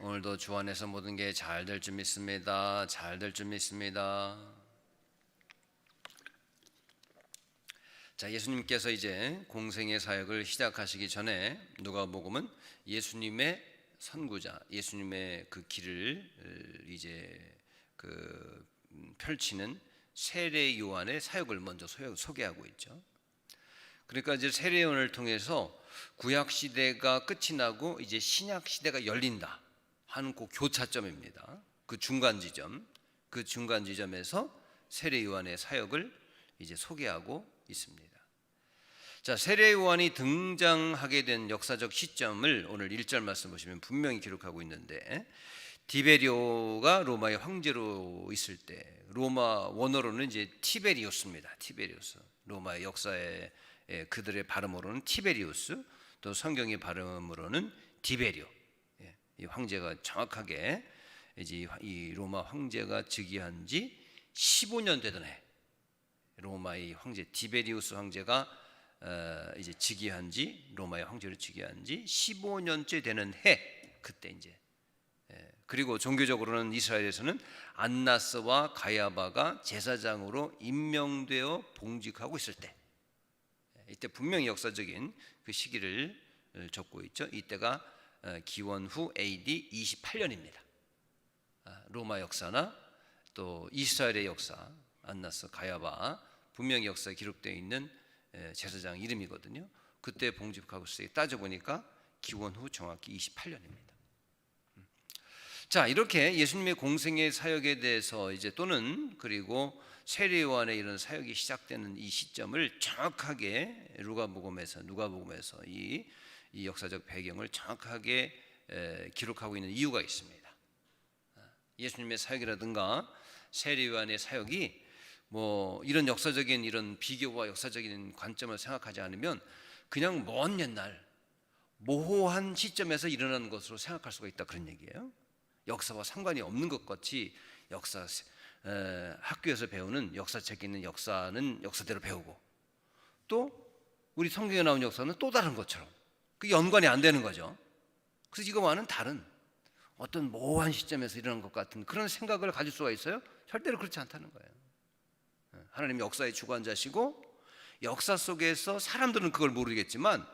오늘도 주 안에서 모든 게 잘 될 줄 믿습니다. 잘 될 줄 믿습니다. 자, 예수님께서 이제 공생의 사역을 시작하시기 전에 누가복음은 예수님의 선구자, 예수님의 그 길을 어, 이제 그 음, 펼치는 세례 요한의 사역을 먼저 소- 소개하고 있죠. 그러니까 이제 세례 요한을 통해서 구약 시대가 끝이 나고 이제 신약 시대가 열린다 하는 그 교차점입니다. 그 중간 지점, 그 중간 지점에서 세례 요한의 사역을 이제 소개하고 있습니다. 자, 세례 요한이 등장하게 된 역사적 시점을 오늘 1절 말씀 보시면 분명히 기록하고 있는데 디베리오가 로마의 황제로 있을 때 로마 원어로는 이제 티베리우스입니다. 티베리우스. 로마의 역사에 예, 그들의 발음으로는 티베리우스, 또 성경의 발음으로는 디베리오. 예, 이 황제가 정확하게 이제 이 로마 황제가 즉위한 지 15년 되던 해. 로마의 황제 디베리우스 황제가 어, 이제 즉위한 지 로마의 황제로 즉위한 지 15년째 되는 해 그때 이제 예, 그리고 종교적으로는 이스라엘에서는 안나스와 가야바가 제사장으로 임명되어 봉직하고 있을 때 예, 이때 분명히 역사적인 그 시기를 어, 적고 있죠. 이때가 어, 기원 후 AD 28년입니다. 아, 로마 역사나 또 이스라엘의 역사 안나스 가야바 분명히 역사에 기록되어 있는 에, 제사장 이름이거든요. 그때 봉집하고 있어요. 따져 보니까 기원 후 정확히 28년입니다. 음. 자 이렇게 예수님의 공생의 사역에 대해서 이제 또는 그리고 세례 요한의 이런 사역이 시작되는 이 시점을 정확하게 누가복음에서 누가복음에서 이, 이 역사적 배경을 정확하게 에, 기록하고 있는 이유가 있습니다. 예수님의 사역이라든가 세례 요한의 사역이 뭐 이런 역사적인 이런 비교와 역사적인 관점을 생각하지 않으면 그냥 먼 옛날 모호한 시점에서 일어나는 것으로 생각할 수가 있다 그런 얘기예요. 역사와 상관이 없는 것 같이 역사 에, 학교에서 배우는 역사책에 있는 역사는 역사대로 배우고 또 우리 성경에 나온 역사는 또 다른 것처럼 그 연관이 안 되는 거죠. 그래서 이거와는 다른 어떤 모호한 시점에서 일어난 것 같은 그런 생각을 가질 수가 있어요? 절대로 그렇지 않다는 거예요. 예, 하나님 역사의 주관자시고 역사 속에서 사람들은 그걸 모르겠지만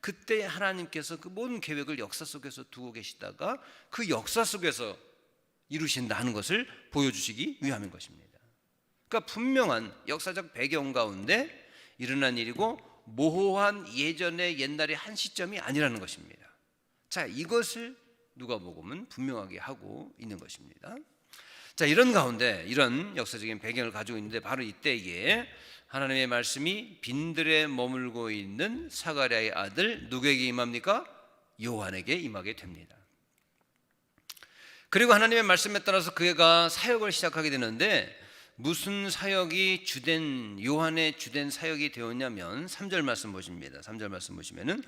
그때 하나님께서 그 모든 계획을 역사 속에서 두고 계시다가 그 역사 속에서 이루신다는 것을 보여주시기 위함인 것입니다. 그러니까 분명한 역사적 배경 가운데 일어난 일이고 모호한 예전의 옛날의 한 시점이 아니라는 것입니다. 자, 이것을 누가복음은 분명하게 하고 있는 것입니다. 자, 이런 가운데 이런 역사적인 배경을 가지고 있는데 바로 이때에 하나님의 말씀이 빈들에 머물고 있는 사가랴의 아들 누구에게 임합니까? 요한에게 임하게 됩니다. 그리고 하나님의 말씀에 따라서 그가 사역을 시작하게 되는데 무슨 사역이 주된 요한의 주된 사역이 되었냐면 3절 말씀 보십니다. 3절 말씀 보시면은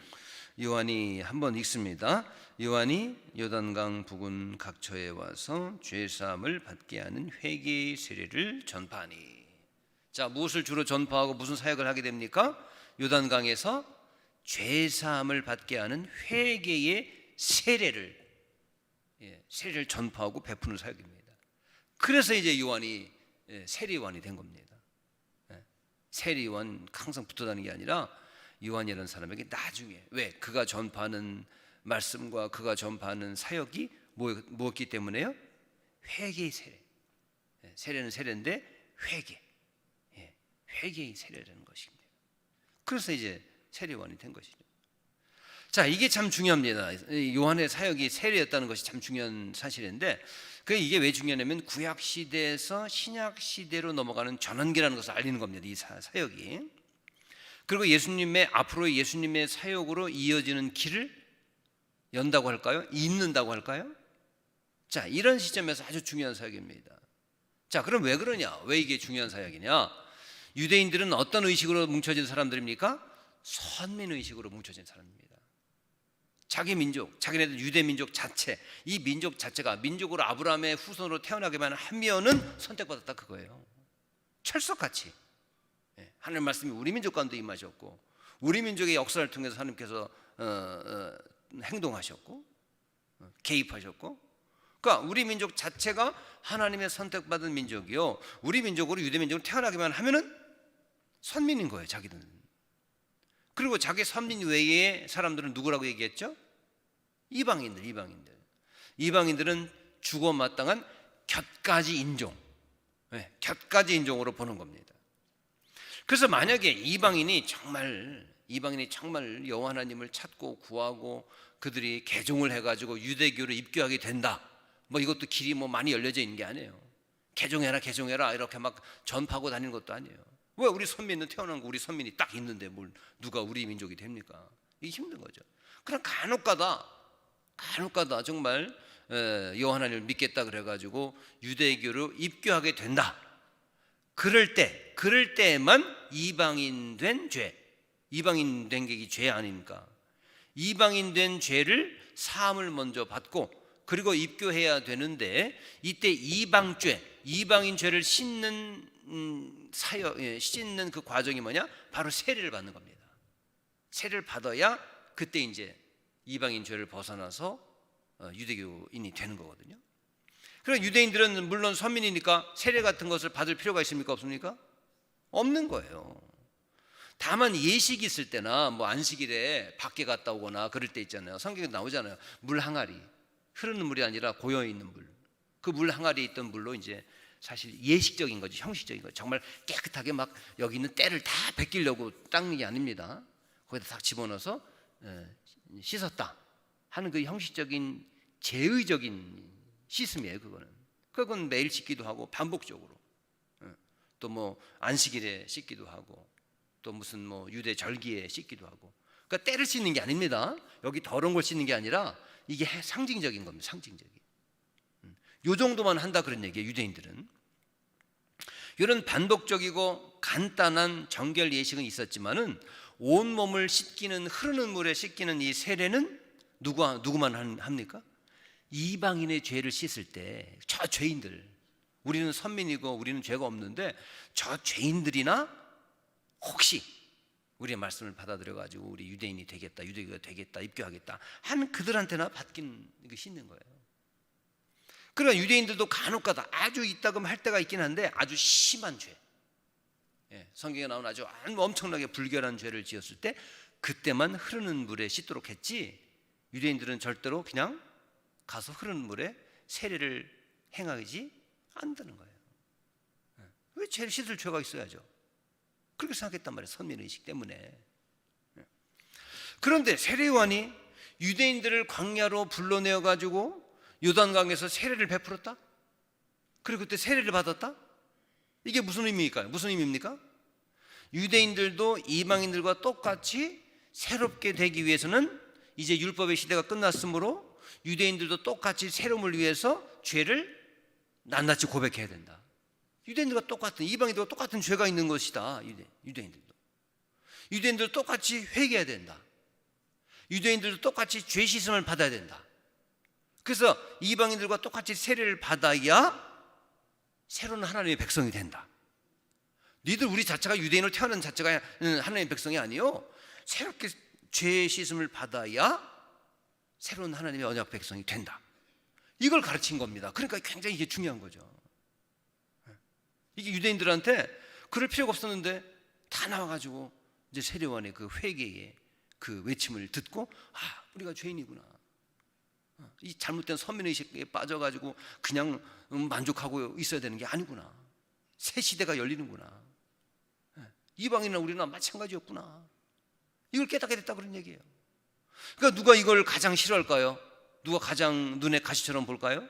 요한이 한번 읽습니다. 요한이 요단강 부근 각처에 와서 죄 사함을 받게 하는 회개의 세례를 전파하니. 자, 무엇을 주로 전파하고 무슨 사역을 하게 됩니까? 요단강에서 죄 사함을 받게 하는 회개의 세례를 예, 세례를 전파하고 베푸는 사역입니다. 그래서 이제 요한이 예, 세례요한이 된 겁니다. 예, 세례요한 항상 붙어 다니는 게 아니라 요한이라는 사람에게 나중에 왜 그가 전파하는 말씀과 그가 전파하는 사역이 뭐, 무엇기 때문에요? 회개의 세례. 예, 세례는 세례인데 회개. 예, 회개의 세례라는 것입니다. 그래서 이제 세례요한이 된 것이죠. 자, 이게 참 중요합니다. 이 요한의 사역이 세례였다는 것이 참 중요한 사실인데, 그 이게 왜 중요하냐면 구약 시대에서 신약 시대로 넘어가는 전환기라는 것을 알리는 겁니다. 이 사, 사역이. 그리고 예수님의 앞으로 예수님의 사역으로 이어지는 길을 연다고 할까요? 잇는다고 할까요? 자, 이런 시점에서 아주 중요한 사역입니다. 자, 그럼 왜 그러냐? 왜 이게 중요한 사역이냐? 유대인들은 어떤 의식으로 뭉쳐진 사람들입니까? 선민 의식으로 뭉쳐진 사람입니다. 자기 민족, 자기네들 유대 민족 자체, 이 민족 자체가 민족으로 아브라함의 후손으로 태어나게만 하면은 선택받았다 그거예요. 철석같이 예, 하나님 말씀이 우리 민족 가운데 임하셨고 우리 민족의 역사를 통해서 하나님께서 어, 어, 행동하셨고 어, 개입하셨고 그러니까 우리 민족 자체가 하나님의 선택받은 민족이요. 우리 민족으로 유대 민족으로 태어나기만 하면은 선민인 거예요, 자기들은. 그리고 자기 선민 외의 사람들은 누구라고 얘기했죠? 이방인들, 이방인들. 이방인들은 죽어 마땅한 곁가지 인종, 네, 곁가지 인종으로 보는 겁니다. 그래서 만약에 이방인이 정말 이방인이 정말 여호와 하나님을 찾고 구하고 그들이 개종을 해가지고 유대교를 입교하게 된다. 뭐 이것도 길이 뭐 많이 열려져 있는 게 아니에요. 개종해라, 개종해라 이렇게 막 전파하고 다니는 것도 아니에요. 왜 우리 선민은 태어난 거 우리 선민이 딱 있는데 뭘 누가 우리 민족이 됩니까? 이게 힘든 거죠. 그럼 간혹가다 간혹가다 정말 여호와 하나님을 믿겠다 그래가지고 유대교로 입교하게 된다. 그럴 때, 그럴 때만 이방인 된 죄, 이방인 된 게 죄 아닙니까? 이방인 된 죄를 사함을 먼저 받고 그리고 입교해야 되는데 이때 이방죄, 이방인 죄를 씻는 음, 사여 예, 씻는 그 과정이 뭐냐? 바로 세례를 받는 겁니다. 세례를 받아야 그때 이제 이방인 죄를 벗어나서 어, 유대교인이 되는 거거든요. 그럼 유대인들은 물론 선민이니까 세례 같은 것을 받을 필요가 있습니까? 없습니까? 없는 거예요. 다만 예식 있을 때나 뭐 안식일에 밖에 갔다 오거나 그럴 때 있잖아요. 성경에 나오잖아요. 물 항아리. 흐르는 물이 아니라 고여 있는 물. 그 물 항아리에 있던 물로 이제 사실 예식적인 거지, 형식적인 거지. 정말 깨끗하게 막 여기 있는 때를 다 벗기려고 닦는 게 아닙니다. 거기다 딱 집어넣어서 예, 씻었다 하는 그 형식적인 제의적인 씻음이에요. 그거는. 그건 매일 씻기도 하고 반복적으로. 또 뭐 안식일에 씻기도 하고 또 무슨 뭐 유대 절기에 씻기도 하고. 그러니까 때를 씻는 게 아닙니다. 여기 더러운 걸 씻는 게 아니라 이게 상징적인 겁니다. 상징적인. 음. 요 정도만 한다 그런 얘기예요. 유대인들은. 이런 반복적이고 간단한 정결 예식은 있었지만은 온 몸을 씻기는 흐르는 물에 씻기는 이 세례는 누가 누구만 합니까? 이방인의 죄를 씻을 때 저 죄인들 우리는 선민이고 우리는 죄가 없는데 저 죄인들이나 혹시 우리의 말씀을 받아들여 가지고 우리 유대인이 되겠다 유대교가 되겠다 입교하겠다 하는 그들한테나 받긴 씻는 거예요. 그러나 유대인들도 간혹가다 아주 이따금 할 때가 있긴 한데 아주 심한 죄. 예, 성경에 나온 아주 엄청나게 불결한 죄를 지었을 때 그때만 흐르는 물에 씻도록 했지 유대인들은 절대로 그냥 가서 흐르는 물에 세례를 행하지 않는다는 거예요. 예, 왜 죄를 씻을 죄가 있어야죠? 그렇게 생각했단 말이에요. 선민의식 때문에. 예. 그런데 세례요한이 유대인들을 광야로 불러내어 가지고 요단강에서 세례를 베풀었다? 그리고 그때 세례를 받았다? 이게 무슨 의미일까요? 무슨 의미입니까? 유대인들도 이방인들과 똑같이 새롭게 되기 위해서는 이제 율법의 시대가 끝났으므로 유대인들도 똑같이 새로움을 위해서 죄를 낱낱이 고백해야 된다. 유대인들과 똑같은 이방인들과 똑같은 죄가 있는 것이다. 유대, 유대인들도. 유대인들도 똑같이 회개해야 된다. 유대인들도 똑같이 죄 씻음을 받아야 된다. 그래서 이방인들과 똑같이 세례를 받아야 새로운 하나님의 백성이 된다. 니들 우리 자체가 유대인을 태어난 자체가 하나님의 백성이 아니요. 새롭게 죄 씻음을 받아야 새로운 하나님의 언약 백성이 된다. 이걸 가르친 겁니다. 그러니까 굉장히 이게 중요한 거죠. 이게 유대인들한테 그럴 필요가 없었는데 다 나와가지고 이제 세례원의 그 회개의 그 외침을 듣고 아 우리가 죄인이구나. 이 잘못된 선민의식에 빠져가지고 그냥 만족하고 있어야 되는 게 아니구나. 새 시대가 열리는구나. 이방인이나 우리나 마찬가지였구나. 이걸 깨닫게 됐다 그런 얘기예요. 그러니까 누가 이걸 가장 싫어할까요? 누가 가장 눈에 가시처럼 볼까요?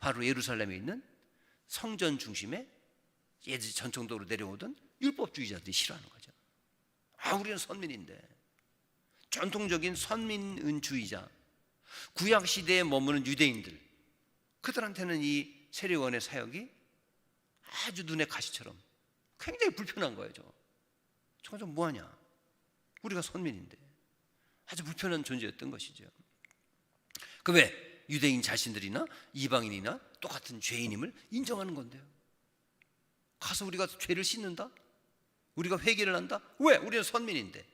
바로 예루살렘에 있는 성전 중심에 예전 전통도로 내려오던 율법주의자들이 싫어하는 거죠. 아, 우리는 선민인데. 전통적인 선민은주의자, 구약 시대에 머무는 유대인들, 그들한테는 이 세례원의 사역이 아주 눈에 가시처럼 굉장히 불편한 거예요. 저. 저거 좀 뭐하냐? 우리가 선민인데 아주 불편한 존재였던 것이죠. 그 왜 유대인 자신들이나 이방인이나 똑같은 죄인임을 인정하는 건데요. 가서 우리가 죄를 씻는다? 우리가 회개를 한다? 왜? 우리는 선민인데.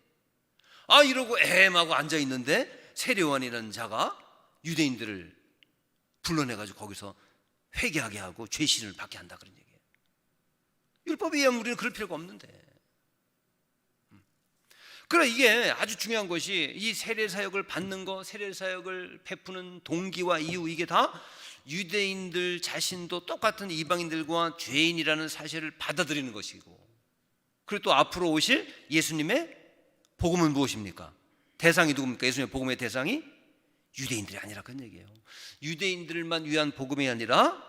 아 이러고 애매하고 앉아 있는데 세례원이라는 자가 유대인들을 불러내 가지고 거기서 회개하게 하고 죄신을 받게 한다 그런 얘기예요. 율법에 의하면 우리는 그럴 필요가 없는데. 음. 그러나 이게 아주 중요한 것이 이 세례 사역을 받는 거, 세례 사역을 베푸는 동기와 이유 이게 다 유대인들 자신도 똑같은 이방인들과 죄인이라는 사실을 받아들이는 것이고 그리고 또 앞으로 오실 예수님의 복음은 무엇입니까? 대상이 누굽니까? 예수님의 복음의 대상이 유대인들이 아니라 그런 얘기예요. 유대인들만 위한 복음이 아니라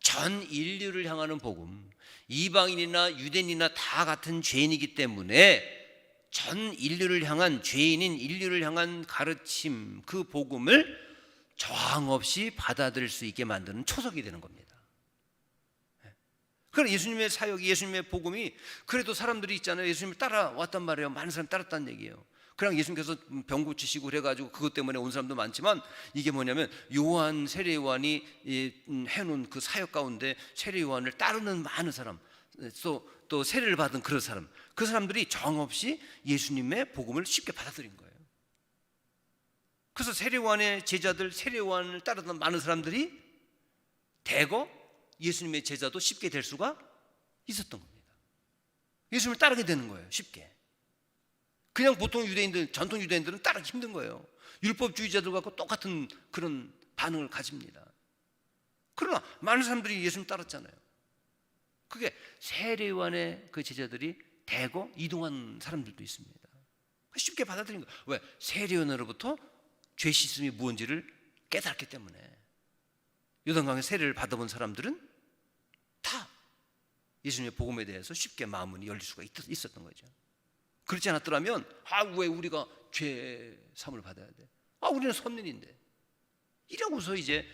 전 인류를 향하는 복음. 이방인이나 유대인이나 다 같은 죄인이기 때문에 전 인류를 향한 죄인인 인류를 향한 가르침 그 복음을 저항 없이 받아들일 수 있게 만드는 초석이 되는 겁니다. 그럼 예수님의 사역이 예수님의 복음이 그래도 사람들이 있잖아요. 예수님을 따라왔단 말이에요. 많은 사람 따랐다는 얘기예요. 그냥 예수님께서 병 고치시고 그래가지고 그것 때문에 온 사람도 많지만 이게 뭐냐면 요한 세례 요한이 음, 해놓은 그 사역 가운데 세례 요한을 따르는 많은 사람 또, 또 세례를 받은 그런 사람 그 사람들이 정없이 예수님의 복음을 쉽게 받아들인 거예요. 그래서 세례 요한의 제자들 세례 요한을 따르던 많은 사람들이 대거 예수님의 제자도 쉽게 될 수가 있었던 겁니다. 예수님을 따르게 되는 거예요. 쉽게. 그냥 보통 유대인들, 전통 유대인들은 따르기 힘든 거예요. 율법주의자들과 똑같은 그런 반응을 가집니다. 그러나 많은 사람들이 예수님 따랐잖아요. 그게 세례요한의 그 제자들이 대거 이동한 사람들도 있습니다. 쉽게 받아들인 거예요. 왜? 세례요한으로부터 죄 씻음이 무언지를 깨달았기 때문에 요단강에 세례를 받아본 사람들은 다 예수님의 복음에 대해서 쉽게 마음문이 열릴 수가 있었던 거죠. 그렇지 않았더라면 아 왜 우리가 죄 삼을 받아야 돼? 아 우리는 선민인데 이러고서 이제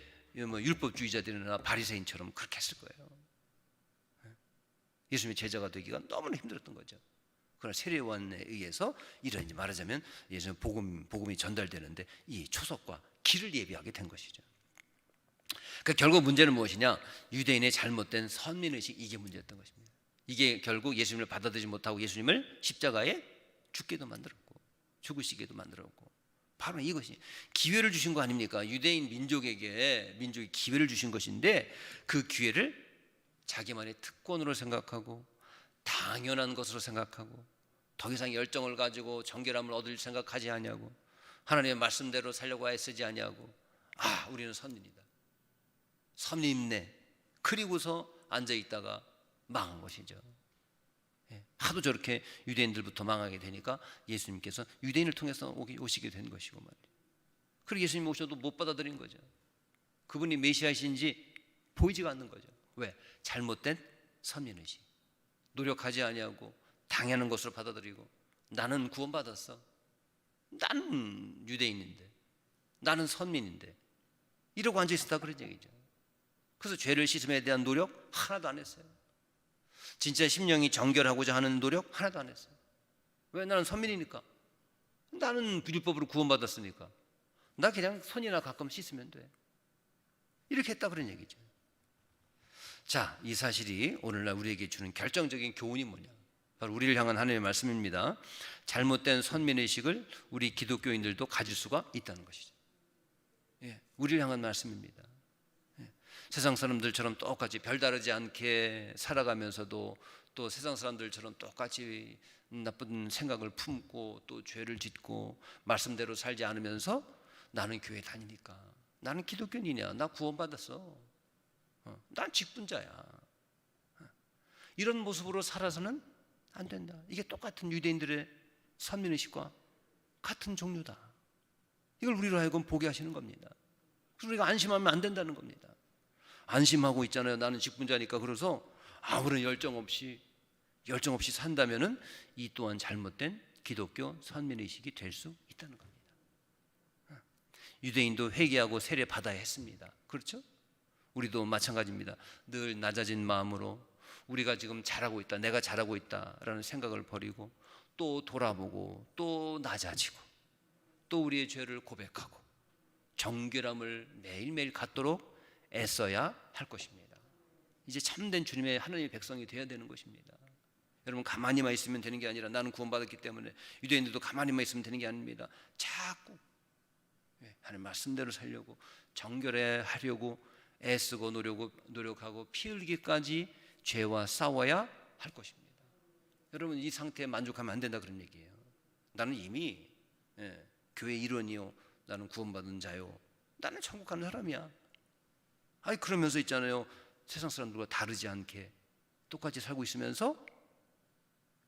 뭐 율법주의자들이나 바리새인처럼 그렇게 했을 거예요. 예수님의 제자가 되기가 너무나 힘들었던 거죠. 그러나 세례요한에 의해서 이런 말하자면 예수님 복음 복음이 전달되는데 이 초석과 길을 예비하게 된 것이죠. 그러니까 결국 문제는 무엇이냐? 유대인의 잘못된 선민의식 이게 문제였던 것입니다. 이게 결국 예수님을 받아들이지 못하고 예수님을 십자가에 죽게도 만들었고 죽으시게도 만들었고. 바로 이것이 기회를 주신 거 아닙니까? 유대인 민족에게 민족이 기회를 주신 것인데 그 기회를 자기만의 특권으로 생각하고 당연한 것으로 생각하고 더 이상 열정을 가지고 정결함을 얻을 생각하지 아니하고 하나님의 말씀대로 살려고 애쓰지 아니하고 아 우리는 선민이다. 선민네. 그리고서 앉아 있다가 망한 것이죠. 예, 하도 저렇게 유대인들부터 망하게 되니까 예수님께서 유대인을 통해서 오시게 된 것이고 말이에요. 그리고 예수님 오셔도 못 받아들인 거죠. 그분이 메시아이신지 보이지가 않는 거죠. 왜? 잘못된 선민의식. 노력하지 아니하고 당연한 것으로 받아들이고 나는 구원받았어. 나는 유대인인데 나는 선민인데 이러고 앉아 있었다 그런 얘기죠. 그래서 죄를 씻음에 대한 노력 하나도 안 했어요. 진짜 심령이 정결하고자 하는 노력 하나도 안 했어요. 왜 나는 선민이니까. 나는 율법으로 구원받았으니까. 나 그냥 손이나 가끔 씻으면 돼. 이렇게 했다 그런 얘기죠. 자, 이 사실이 오늘날 우리에게 주는 결정적인 교훈이 뭐냐? 바로 우리를 향한 하나님의 말씀입니다. 잘못된 선민의식을 우리 기독교인들도 가질 수가 있다는 것이죠. 예, 우리를 향한 말씀입니다. 세상 사람들처럼 똑같이 별다르지 않게 살아가면서도 또 세상 사람들처럼 똑같이 나쁜 생각을 품고 또 죄를 짓고 말씀대로 살지 않으면서 나는 교회 다니니까. 나는 기독교인이냐? 나 구원받았어. 어, 난 직분자야. 어, 이런 모습으로 살아서는 안 된다. 이게 똑같은 유대인들의 선민의식과 같은 종류다. 이걸 우리로 하여금 보게 하시는 겁니다. 그래서 우리가 안심하면 안 된다는 겁니다 안심하고 있잖아요. 나는 직분자니까 그래서 아무런 열정 없이 열정 없이 산다면은 이 또한 잘못된 기독교 선민의식이 될 수 있다는 겁니다. 유대인도 회개하고 세례 받아야 했습니다. 그렇죠? 우리도 마찬가지입니다. 늘 낮아진 마음으로 우리가 지금 잘하고 있다, 내가 잘하고 있다라는 생각을 버리고 또 돌아보고 또 낮아지고 또 우리의 죄를 고백하고 정결함을 매일매일 갖도록 애써야 할 것입니다. 이제 참된 주님의 하나님의 백성이 되어야 되는 것입니다. 여러분 가만히만 있으면 되는 게 아니라 나는 구원받았기 때문에 유대인들도 가만히만 있으면 되는 게 아닙니다. 자꾸 예, 하나님 말씀대로 살려고 정결해 하려고 애쓰고 노력하고, 노력하고 피 흘리기까지 죄와 싸워야 할 것입니다. 여러분 이 상태에 만족하면 안 된다 그런 얘기예요. 나는 이미 예, 교회 일원이요. 나는 구원받은 자요. 나는 천국 가는 사람이야. 아니 그러면서 있잖아요. 세상 사람들과 다르지 않게 똑같이 살고 있으면서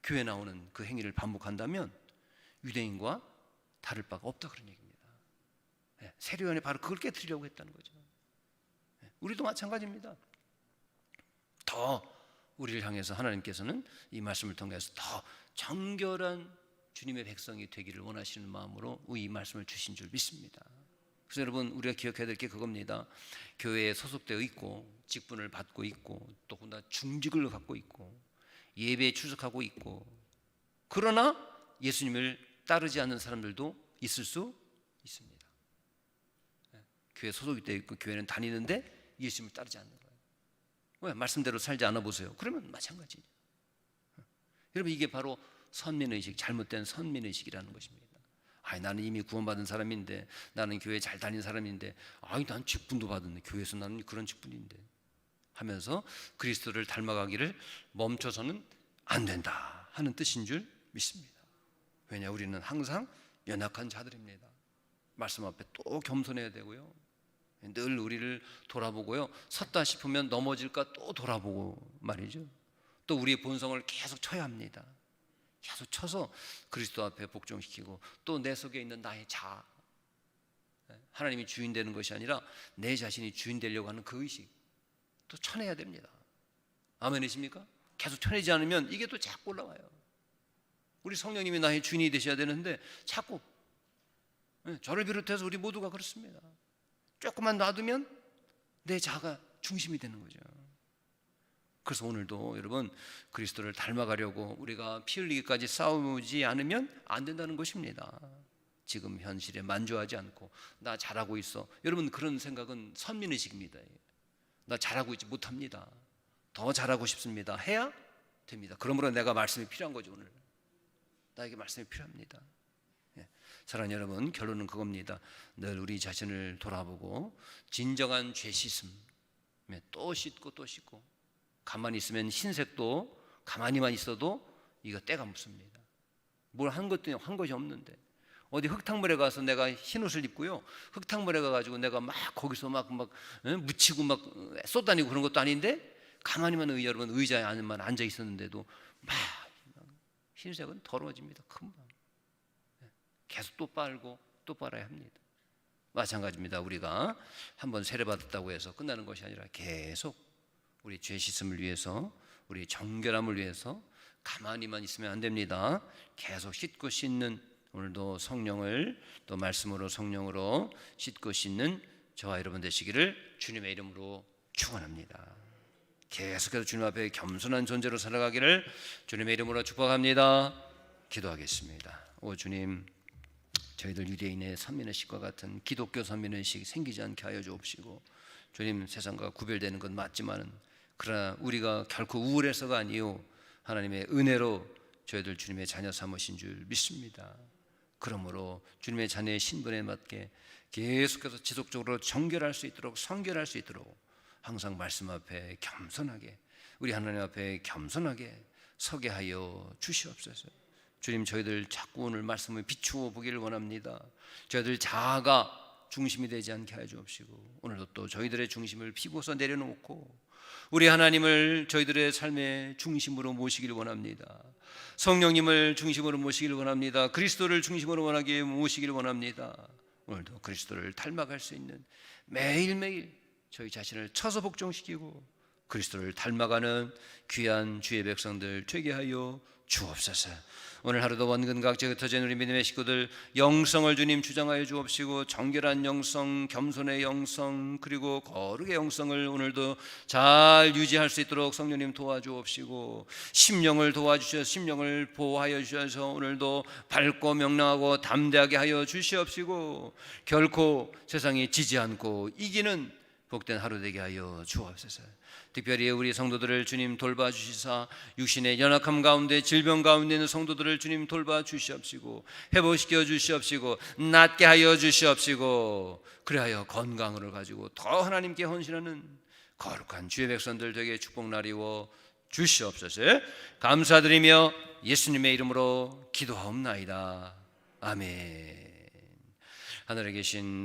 교회 나오는 그 행위를 반복한다면 유대인과 다를 바가 없다 그런 얘기입니다. 예, 세례요한이 바로 그걸 깨뜨리려고 했다는 거죠. 예, 우리도 마찬가지입니다. 더 우리를 향해서 하나님께서는 이 말씀을 통해서 더 정결한 주님의 백성이 되기를 원하시는 마음으로 이 말씀을 주신 줄 믿습니다. 그래서 여러분 우리가 기억해야 될 게 그겁니다. 교회에 소속되어 있고 직분을 받고 있고 또 군다 중직을 갖고 있고 예배에 출석하고 있고 그러나 예수님을 따르지 않는 사람들도 있을 수 있습니다. 예, 교회 소속이 되어 있고 교회는 다니는데 예수님을 따르지 않는 거예요. 왜 말씀대로 살지 않아 보세요. 그러면 마찬가지. 여러분 이게 바로 선민의식, 잘못된 선민의식이라는 것입니다. 아니 나는 이미 구원받은 사람인데 나는 교회 잘 다닌 사람인데 아니 난 직분도 받았네 교회에서 나는 그런 직분인데 하면서 그리스도를 닮아가기를 멈춰서는 안 된다 하는 뜻인 줄 믿습니다. 왜냐 우리는 항상 연약한 자들입니다. 말씀 앞에 또 겸손해야 되고요. 늘 우리를 돌아보고요. 섰다 싶으면 넘어질까 또 돌아보고 말이죠. 또 우리의 본성을 계속 쳐야 합니다. 계속 쳐서 그리스도 앞에 복종시키고 또 내 속에 있는 나의 자 하나님이 주인 되는 것이 아니라 내 자신이 주인 되려고 하는 그 의식 또 쳐내야 됩니다. 아멘이십니까? 계속 쳐내지 않으면 이게 또 자꾸 올라와요. 우리 성령님이 나의 주인이 되셔야 되는데 자꾸 예, 저를 비롯해서 우리 모두가 그렇습니다. 조금만 놔두면 내 자가 중심이 되는 거죠. 그래서 오늘도 여러분 그리스도를 닮아가려고 우리가 피 흘리기까지 싸우지 않으면 안 된다는 것입니다. 지금 현실에 만족하지 않고 나 잘하고 있어. 여러분 그런 생각은 선민의식입니다. 나 잘하고 있지 못합니다. 더 잘하고 싶습니다. 해야 됩니다. 그러므로 내가 말씀이 필요한 거죠 오늘. 나에게 말씀이 필요합니다. 예. 사랑하는 여러분 결론은 그겁니다. 늘 우리 자신을 돌아보고 진정한 죄 씻음 예, 또 씻고 또 씻고 가만히 있으면 흰색도 가만히만 있어도 이거 때가 묻습니다. 뭘 한 것도 한 것이 없는데 어디 흙탕물에 가서 내가 흰 옷을 입고요. 흙탕물에 가가지고 내가 막 거기서 막 막 묻히고 막 쏟아내고 그런 것도 아닌데 가만히만 의 여러분 의자에 안만 앉아 있었는데도 막 흰색은 더러워집니다. 금방 계속 또 빨고 또 빨아야 합니다. 마찬가지입니다. 우리가 한번 세례받았다고 해서 끝나는 것이 아니라 계속 우리 죄 씻음을 위해서 우리 정결함을 위해서 가만히만 있으면 안 됩니다. 계속 씻고 씻는 오늘도 성령을 또 말씀으로 성령으로 씻고 씻는 저와 여러분 되시기를 주님의 이름으로 축원합니다. 계속해서 주님 앞에 겸손한 존재로 살아가기를 주님의 이름으로 축복합니다. 기도하겠습니다. 오 주님 저희들 유대인의 선민의식과 같은 기독교 선민의식 생기지 않게 하여 주옵시고 주님 세상과 구별되는 건 맞지만은 그러나 우리가 결코 우울해서가 아니요 하나님의 은혜로 저희들 주님의 자녀 삼으신 줄 믿습니다. 그러므로 주님의 자녀의 신분에 맞게 계속해서 지속적으로 정결할 수 있도록 성결할 수 있도록 항상 말씀 앞에 겸손하게 우리 하나님 앞에 겸손하게 서게 하여 주시옵소서. 주님 저희들 자꾸 오늘 말씀을 비추어 보기를 원합니다. 저희들 자아가 중심이 되지 않게 하여 주옵시고 오늘도 또 저희들의 중심을 피고서 내려놓고 우리 하나님을 저희들의 삶의 중심으로 모시기를 원합니다. 성령님을 중심으로 모시기를 원합니다. 그리스도를 중심으로 원하게 모시기를 원합니다. 오늘도 그리스도를 닮아갈 수 있는 매일매일 저희 자신을 쳐서 복종시키고 그리스도를 닮아가는 귀한 주의 백성들 되게 하여 주옵소서. 오늘 하루도 원근각제 흩어진 우리 믿음의 식구들 영성을 주님 주장하여 주옵시고 정결한 영성, 겸손의 영성, 그리고 거룩의 영성을 오늘도 잘 유지할 수 있도록 성령님 도와주옵시고 심령을 도와주셔서 심령을 보호하여 주셔서 오늘도 밝고 명랑하고 담대하게 하여 주시옵시고 결코 세상이 지지 않고 이기는 복된 하루 되게 하여 주옵소서. 특별히 우리 성도들을 주님 돌봐 주시사 육신의 연약함 가운데 질병 가운데 있는 성도들을 주님 돌봐 주시옵시고 회복시켜 주시옵시고 낫게 하여 주시옵시고 그리하여 건강을 가지고 더 하나님께 헌신하는 거룩한 주의 백성들 되게 축복 나리워 주시옵소서. 감사드리며 예수님의 이름으로 기도하옵나이다. 아멘. 하늘에 계신